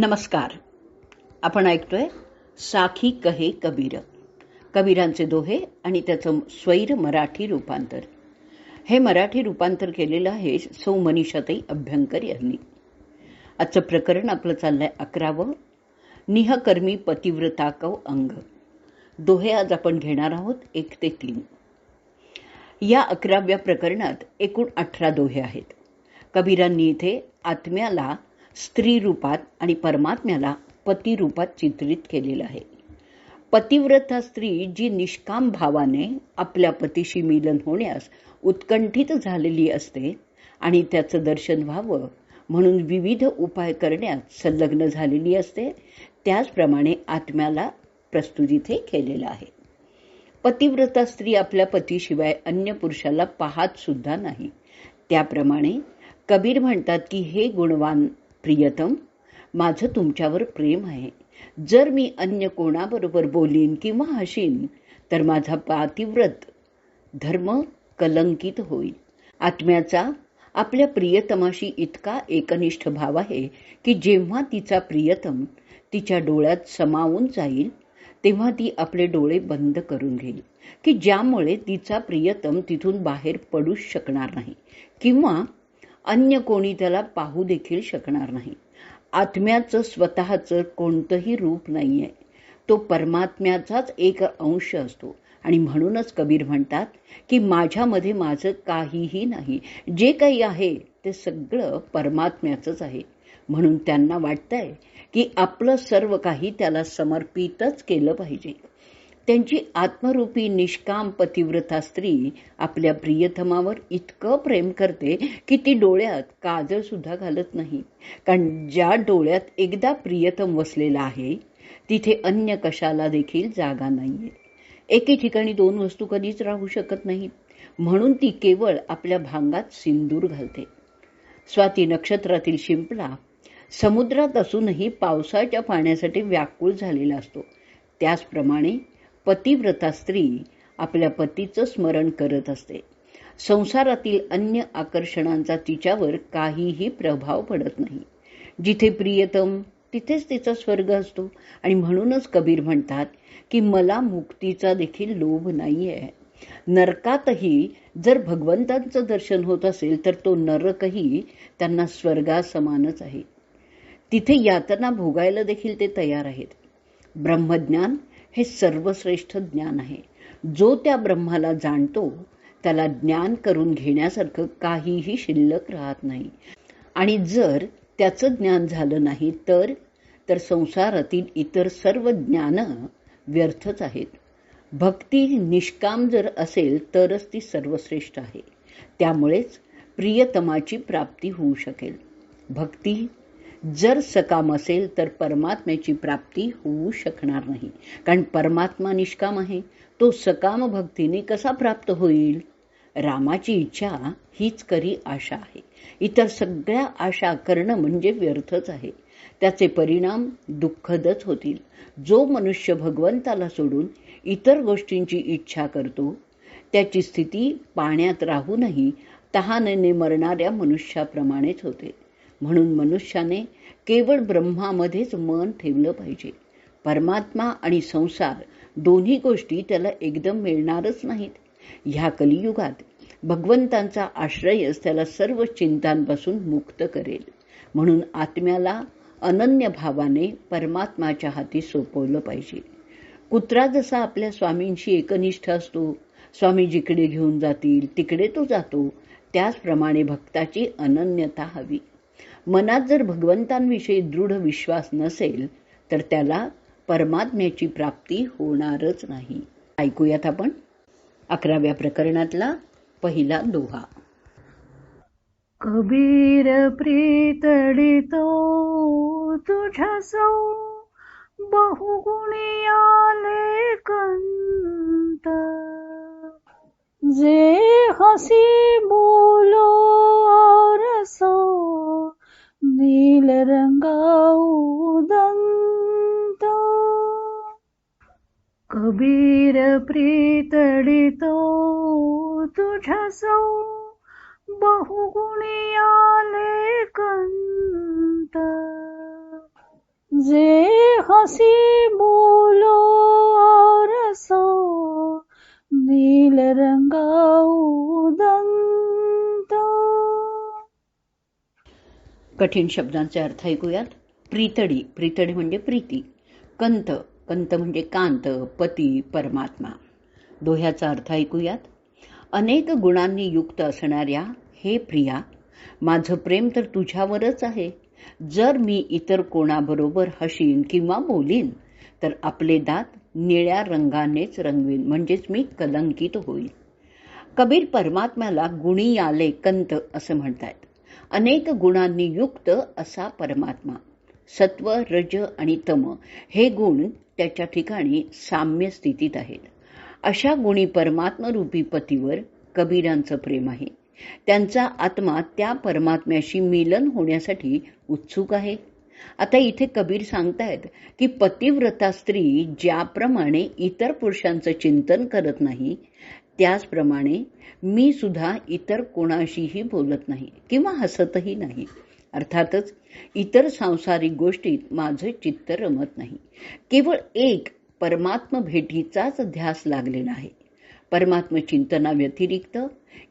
नमस्कार. आपण ऐकतोय साखी कहे कबीर. कबीरांचे दोहे आणि त्याचं स्वैर मराठी रूपांतर. हे मराठी रूपांतर केलेलं आहे सौ मनीषाताई अभ्यंकर यांनी. आजचं प्रकरण आपलं चाललंय अकरावं. निहकर्मी पतिव्रताकव अंग. दोहे आज आपण घेणार आहोत एक ते तीन. या अकराव्या प्रकरणात एकूण अठरा दोहे आहेत. कबीरांनी इथे आत्म्याला स्त्री रूपात आणि परमात्म्याला पती रूपात चित्रित केलेलं आहे. पतिव्रता स्त्री जी निष्काम भावाने आपल्या पतीशी मिलन होण्यास उत्कंठित झालेली असते आणि त्याचं दर्शन व्हावं म्हणून विविध उपाय करण्यात संलग्न झालेली असते त्याचप्रमाणे आत्म्याला प्रस्तुत इथे केलेलं आहे. पतिव्रता स्त्री आपल्या पतीशिवाय अन्य पुरुषाला पाहत सुद्धा नाही. त्याप्रमाणे कबीर म्हणतात की हे गुणवान प्रियतम माझं तुमच्यावर प्रेम आहे. जर मी अन्य कोणाबरोबर बोलीन किंवा हसीन तर माझा पातिव्रत धर्म कलंकित होईल. आत्म्याचा आपल्या प्रियतमाशी इतका एकनिष्ठ भाव आहे की जेव्हा तिचा प्रियतम तिच्या डोळ्यात समावून जाईल तेव्हा ती आपले डोळे बंद करून घेईल. की ज्यामुळे तिचा प्रियतम तिथून बाहेर पडूच शकणार नाही. किंवा अन्य कोणी त्याला पाहू देखील शकणार नाही. आत्म्याचं स्वतःचं कोणतंही रूप नाही आहे तो परमात्म्याचाच एक अंश असतो. आणि म्हणूनच कबीर म्हणतात की माझ्यामध्ये माझं काहीही नाही. जे काही आहे ते सगळं परमात्म्याचंच आहे. म्हणून त्यांना वाटतंय की आपलं सर्व काही त्याला समर्पितच केलं पाहिजे. त्यांची आत्मरूपी निष्काम पतिव्रता स्त्री आपल्या प्रियतमावर इतकं प्रेम करते की ती डोळ्यात काजळ सुद्धा घालत नाही. कारण ज्या डोळ्यात एकदा प्रियतम वसलेला आहे तिथे अन्य कशाला देखील जागा नाहीये. एके ठिकाणी दोन वस्तू कधीच राहू शकत नाहीत म्हणून ती केवळ आपल्या भांगात सिंदूर घालते. स्वाती नक्षत्रातील शिंपला समुद्रात असूनही पावसाच्या पाण्यासाठी व्याकुळ झालेला असतो. त्याचप्रमाणे पतिव्रता स्त्री आपल्या पतीचं स्मरण करत असते. संसारातील अन्य आकर्षणांचा तिच्यावर काहीही प्रभाव पडत नाही. जिथे प्रियतम तिथेच तिचा स्वर्ग असतो. आणि म्हणूनच कबीर म्हणतात की मला मुक्तीचा देखील लोभ नाही आहे नरकातही जर भगवंतांचं दर्शन होत असेल तर तो नरकही त्यांना स्वर्गासमानच आहे. तिथे यातना भोगायला देखील ते तयार आहेत. ब्रह्मज्ञान हे सर्वश्रेष्ठ ज्ञान आहे. जो त्या ब्रह्माला जाणतो त्याला ज्ञान करून घेण्यासारखं काहीही शिल्लक राहत नाही. आणि जर त्याचं ज्ञान झालं नाही तर तर संसारातील इतर सर्व ज्ञानं व्यर्थच आहेत. भक्ती निष्काम जर असेल तरच ती सर्वश्रेष्ठ आहे. त्यामुळेच प्रियतमाची प्राप्ती होऊ शकेल. भक्ती जर सकाम असेल तर परमात्म्याची प्राप्ती होऊ शकणार नाही. कारण परमात्मा निष्काम आहे. तो सकाम भक्तीने कसा प्राप्त होईल? रामाची इच्छा हीच करी आशा आहे. इतर सगळ्या आशा करणं म्हणजे व्यर्थच आहे. त्याचे परिणाम दुःखदच होतील. जो मनुष्य भगवंताला सोडून इतर गोष्टींची इच्छा करतो त्याची स्थिती पाण्यात राहूनही तहानेने मरणाऱ्या मनुष्याप्रमाणेच होते. म्हणून मनुष्याने केवळ ब्रह्मामध्येच मन ठेवलं पाहिजे. परमात्मा आणि संसार दोन्ही गोष्टी त्याला एकदम मिळणारच नाहीत. ह्या कलियुगात भगवंतांचा आश्रयच त्याला सर्व चिंतांपासून मुक्त करेल. म्हणून आत्म्याला अनन्य भावाने परमात्माच्या हाती सोपवलं पाहिजे. कुत्रा जसा आपल्या स्वामींशी एकनिष्ठ असतो स्वामी जिकडे घेऊन जातील तिकडे तो जातो त्याचप्रमाणे भक्ताची अनन्यता हवी. मनात जर भगवंतांविषयी दृढ विश्वास नसेल तर त्याला परमात्म्याची प्राप्ती होणारच नाही. ऐकूयात आपण अकराव्या प्रकरणातला पहिला दोहा. कबीर प्रीतडितो तुझ्या सौ बहुगुणी आले कंत. जे हसी बोलो कबीर प्रीतडितो तुझ्या सौ बहुगुणी आले कंत. जे हसी बोलो रसो नील उदंत. कठीण शब्दांचे अर्थ ऐकूयात. प्रीतडी प्रीतडी म्हणजे प्रीती. कंत कंत म्हणजे कांत पती परमात्मा. दोह्याचा अर्थ ऐकूयात. अनेक गुणांनी युक्त असणाऱ्या हे प्रिया माझं प्रेम तर तुझ्यावरच आहे. जर मी इतर कोणाबरोबर हशीन किंवा बोलीन तर आपले दात निळ्या रंगानेच रंगवीन म्हणजेच मी कलंकित होईल कबीर परमात्म्याला गुणी आले कंत असं म्हणतात. अनेक गुणांनी युक्त असा परमात्मा. सत्व रज आणि तम हे गुण त्याच्या ठिकाणी साम्य स्थितीत आहेत. अशा गुणी परमात्मरूपी पतीवर कबीरांचं प्रेम आहे. त्यांचा आत्मा त्या परमात्म्याशी मिलन होण्यासाठी उत्सुक आहे. आता इथे कबीर सांगतायत की पतिव्रता स्त्री ज्याप्रमाणे इतर पुरुषांचं चिंतन करत नाही त्याचप्रमाणे मी सुद्धा इतर कोणाशीही बोलत नाही किंवा हसतही नाही. अर्थातच इतर सांसारिक गोष्टीत माझं चित्त रमत नाही. केवळ एक परमात्म भेटीचाच ध्यास लागलेला आहे. परमात्म चिंतनाव्यतिरिक्त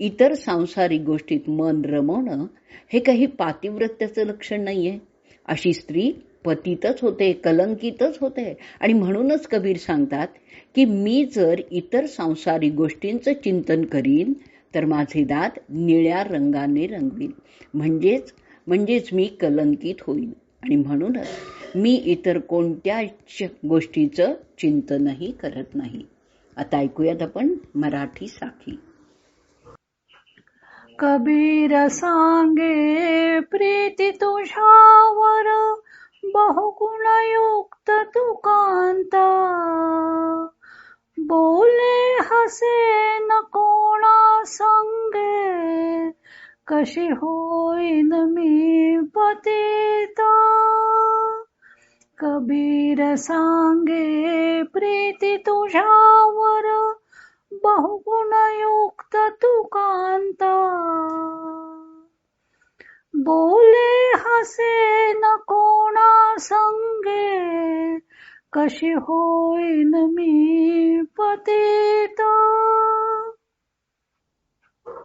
इतर सांसारिक गोष्टीत मन रमवणं हे काही पातिव्रत्याचं लक्षण नाहीये. अशी स्त्री पतीतच होते कलंकितच होते आणि म्हणूनच कबीर सांगतात की मी जर इतर सांसारिक गोष्टींचं चिंतन करीन तर माझे दात निळ्या रंगाने रंगवीन. म्हणजेच म्हणजेच मी कलंकित होईल आणि म्हणूनच मी इतर कोणत्याच गोष्टीचं चिंतनही करत नाही. आता ऐकूयात आपण मराठी साखी कबीर सांगे प्रीती तुझ्यावर बहुगुणयुक्त तू बोले हसे कशी होईन मी पतिता कबीर सांगे प्रीती तुझ्यावर बहुगुणयुक्त तू कांता बोले हसे न कोणा संगे कशी होईन मी पतिता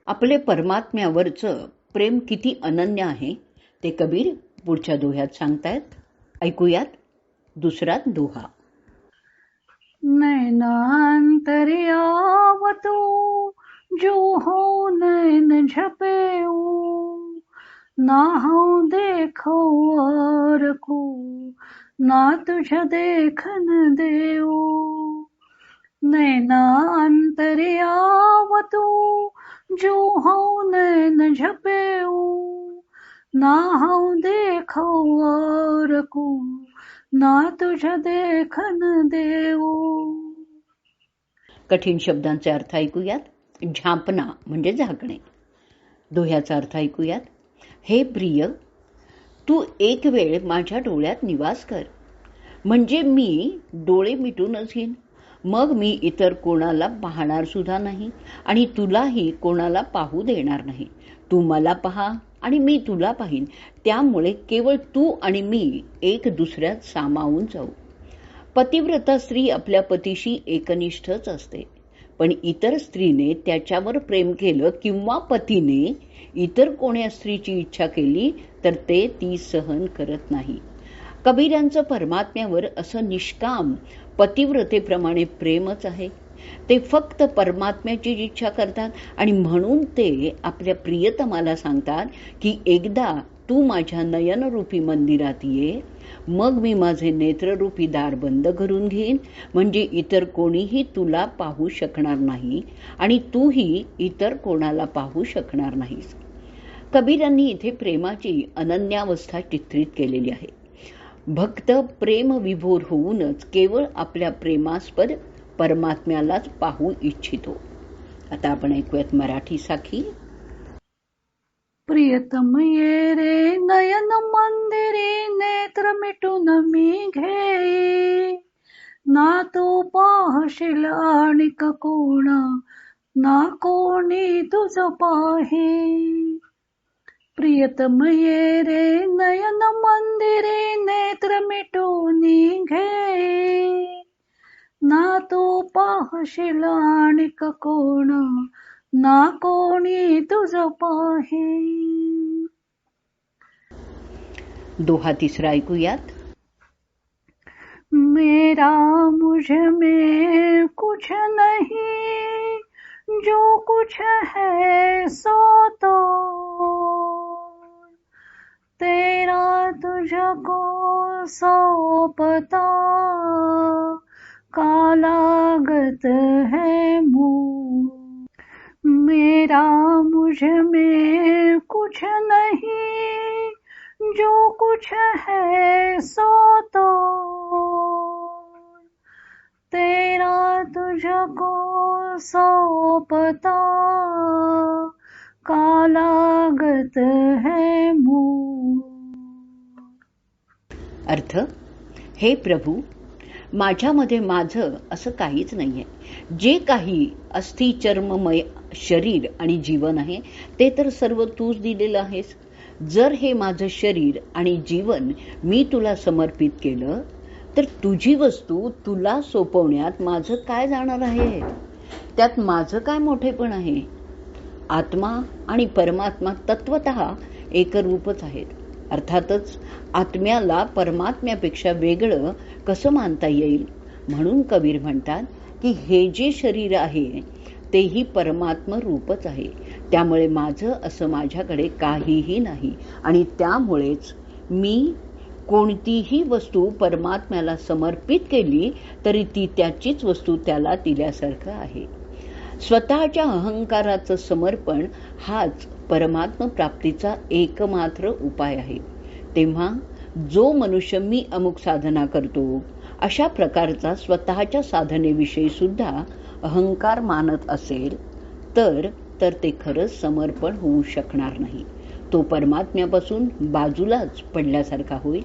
आपले परमात्म्यावरचं प्रेम किती अनन्य आहे ते कबीर पुढच्या दोह्यात सांगतायत. ऐकूयात दुसरा दोहा. नैनांतर्यावतो जो हो नैन झपेऊ ना हो देखो और को ना तुझ देखन देऊ नैना अंतर्यावतो जो हो नैन झपेऊ ना हो देखो और को ना तुझ देखन देऊ। कठीण शब्दांचे अर्थ ऐकूयात? झापना म्हणजे झाकणे. दोह्याचा अर्थ ऐकूयात? हे प्रिय तू एक वेळ माझ्या डोळ्यात निवास कर. म्हणजे मी डोळे मिटूनच घेईन. मग मी इतर कोणाला पाहणार सुद्धा नाही आणि तुलाही कोणाला पाहू देणार नाही. तू मला पहा आणि मी तुला पाहीन. त्यामुळे केवळ तू आणि मी एक दुसऱ्यात सामावून जाऊ. पतिव्रता स्त्री आपल्या पतीशी एकनिष्ठच असते. पण इतर स्त्रीने त्याच्यावर प्रेम केलं किंवा पतीने इतर कोण्या स्त्रीची इच्छा केली तर ते ती सहन करत नाही. कबीरांचं परमात्म्यावर असं निष्काम पतिव्रतेप्रमाणे प्रेमच आहे. ते फक्त परमात्म्याची इच्छा करतात आणि म्हणून ते आपल्या प्रियतमाला सांगतात की एकदा तू माझ्या नयनरूपी मंदिरात ये मग मी माझे नेत्ररूपी दार बंद करून घेईन म्हणजे इतर कोणीही तुला पाहू शकणार नाही आणि तूही इतर कोणाला पाहू शकणार नाहीस. कबीरांनी इथे प्रेमाची अनन्यावस्था चित्रित केलेली आहे. भक्त प्रेम विभोर होऊनच केवळ आपल्या प्रेमास्पद परमात्म्यालाच पाहू इच्छितो. आता आपण ऐकूयात मराठी साखी. प्रियतम ये रे नयन मंदिरे नेत्र मिटून मी घे ना तो पाहशील आणि कोण ना कोणी तुझ पाहे. प्रियतमये रे नयन मंदिरे नेत्र मिटून घे। ना तो पाहशील आणिक कोण ना कोणी तुझ पाहे। दोहा तिसरा ऐकूयात? मेरा मुझमें कुछ नहीं जो कुछ है सो तो। तुझको का कालागत है मुँह। मेरा मुझ में कुछ नहीं जो कुछ है सो तो। तेरा तुझको सौंपता कालागत है मुँह। अर्थ हे प्रभू माझ्यामध्ये माझं असं काहीच नाही आहे जे काही अस्थि चर्ममय शरीर आणि जीवन आहे ते तर सर्व तूच दिलेलं आहेस. जर हे माझं शरीर आणि जीवन मी तुला समर्पित केलं तर तुझी वस्तू तुला सोपवण्यात माझं काय जाणार आहे? त्यात माझं काय मोठेपण आहे? आत्मा आणि परमात्मा तत्वत एकरूपच आहेत. अर्थातच आत्म्याला परमात्म्यापेक्षा वेगळं कसं मानता येईल? म्हणून कबीर म्हणतात की हे जे शरीर आहे तेही परमात्म रूपच आहे. त्यामुळे माझं असं माझ्याकडे काहीही नाही. आणि त्यामुळेच मी कोणतीही वस्तू परमात्म्याला समर्पित केली तरी ती त्याचीच वस्तू त्याला दिल्यासारखं आहे. स्वतःच्या अहंकाराचं समर्पण हाच परमात्म प्राप्तीचा एकमात्र उपाय आहे. तेव्हा जो मनुष्य मी अमुक साधना करतो अशा प्रकारचा स्वतःच्या साधनेविषयी सुद्धा अहंकार मानत असेल तर तर ते खरंच समर्पण होऊ शकणार नाही. तो परमात्म्यापासून बाजूलाच पडल्यासारखा होईल.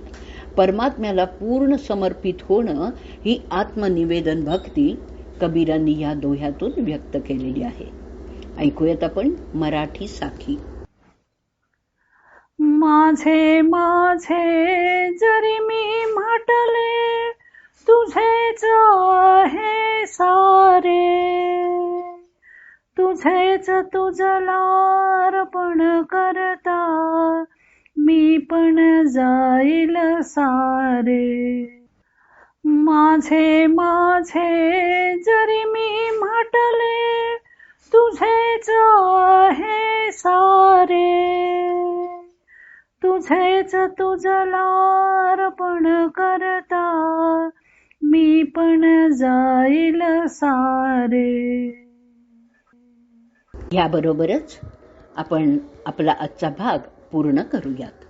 परमात्म्याला पूर्ण समर्पित होणं ही आत्मनिवेदन भक्ती कबीरांनी या दोह्यातून व्यक्त केलेली आहे. ऐकूयात आपण मराठी साखी. माझे माझे जरी मी म्हटले तुझेच आहे सारे. तुझेच तुझला पण करता मी पण जाईल सारे. माझे माझे जरी मी म्हटले तुझेच आहे सारे तुझेच तुझला अर्पण करता मी पण जाईल सारे. याबरोबरच आपण आपला आजचा भाग पूर्ण करूयात.